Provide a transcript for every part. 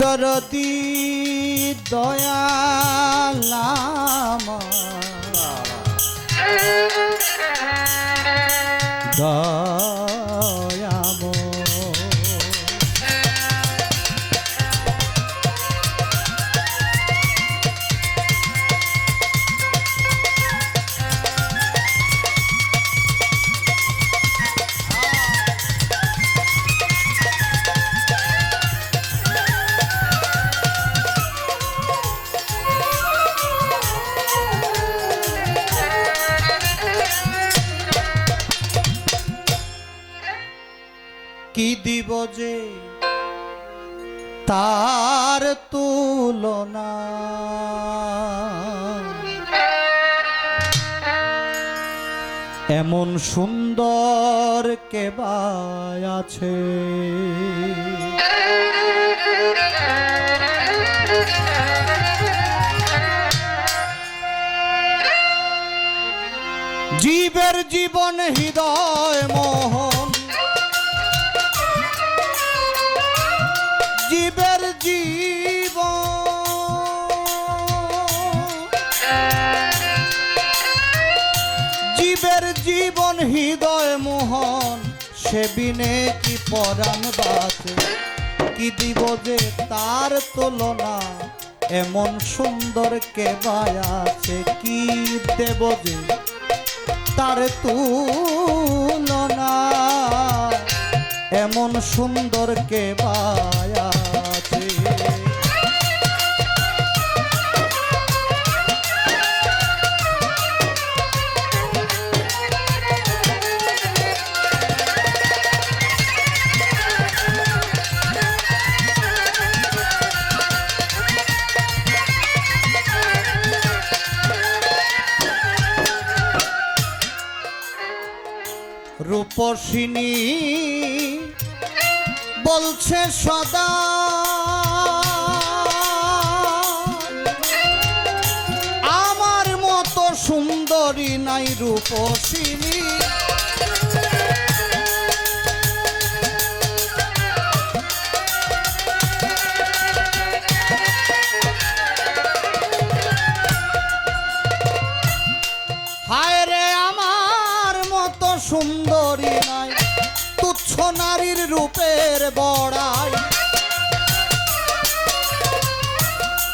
দরদি দয়ালাম। দয়াম যে তার তুলনা। এমন সুন্দর কেবায় আছে? জীবের জীবন হৃদয় সে বিনে কি পরাণ বাসে কি দিব যে তার তুলনা? এমন সুন্দর কে আছে? কি দেব যে তার তুলনা? এমন সুন্দর কে আছে? রূপসিনী বলছে সদা আমার মতো সুন্দরী নাই রূপসিনী তুচ্ছ নারীর রূপের বড়াই।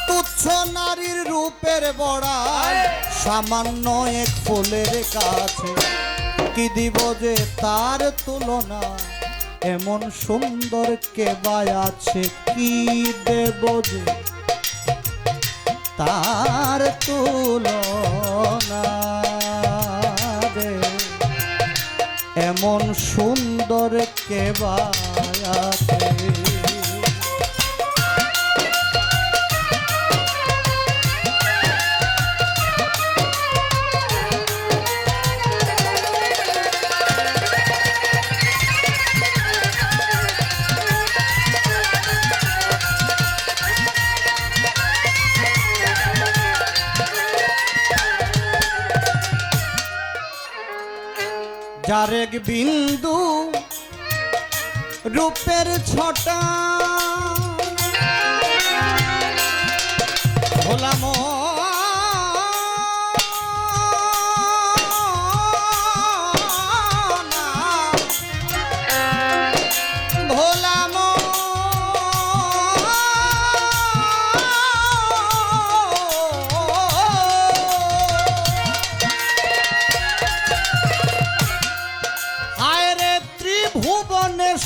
তুচ্ছ নারীর রূপের বড়াই। সামান্য এক ফুলের কাছে কি দিব যে তার তুলনা? এমন সুন্দর কে আছে কি দেব যে তার তুলনা? এমন সুন্দর কে যার এক বিন্দু রূপের ছটা। ভোলা ভোলাম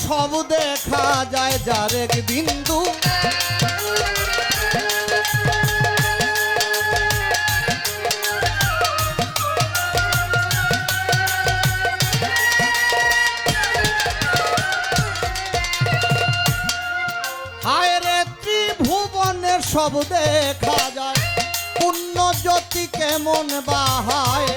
সব দেখা যায় যার এক বিন্দু। সব দেখা যায় পুণ্য জ্যোতি কেমন বাহায়।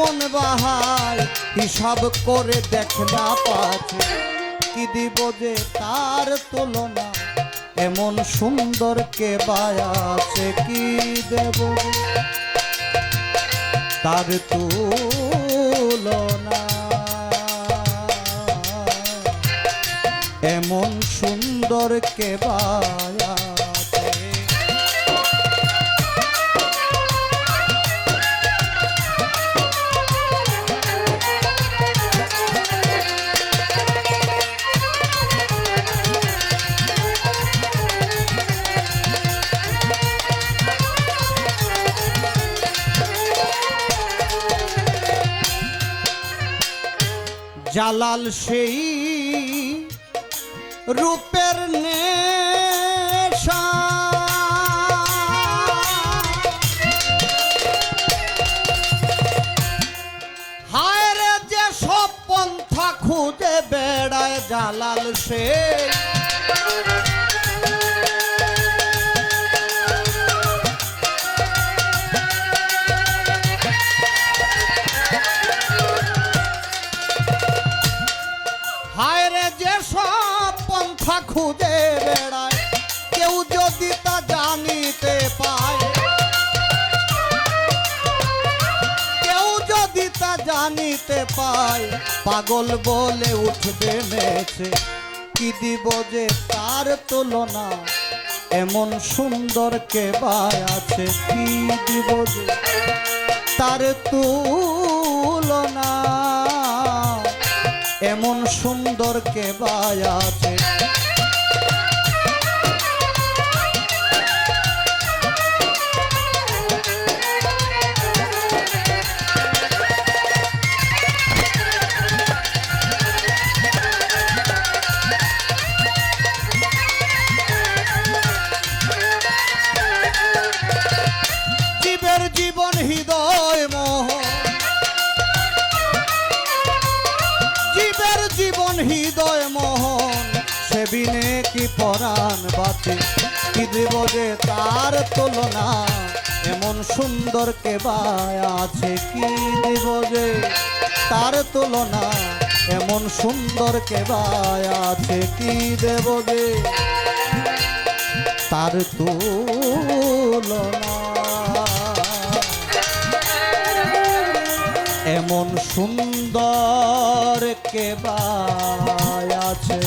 জ্যোতি কেমন হিসাব করে দেখ না পাচ্ছে কি দিব যে তার তুলনা, এমন সুন্দর কে আছে, কি দেব তার তুলনা? এমন সুন্দর কে আছে জালাল সেই রূপের নে হায় যে সব পন্থা খুঁজে বেড়ায় জালাল সেই হায় রে যে সব পন্থা খুঁজে বেড়ায়, কেউ যদি তা জানিতে পায়। কেউ যদি তা জানিতে পায়, পাগল বলে উঠবে মেছে। কি দিব যে তার তুলনা? এমন সুন্দর কে আছে? কি দিব যে তার তুলনা? এমন সুন্দর কে আছে হৃদয় মোহন, সে বিনে কি পরাণ বাঁচে? কি দেব যে তার তুলনা? এমন সুন্দর কে আছে? কি দেব যে তার তুলনা? এমন সুন্দর কে আছে? কি দেব যে তার তুলনা? এমন সুন্দর কে আছে।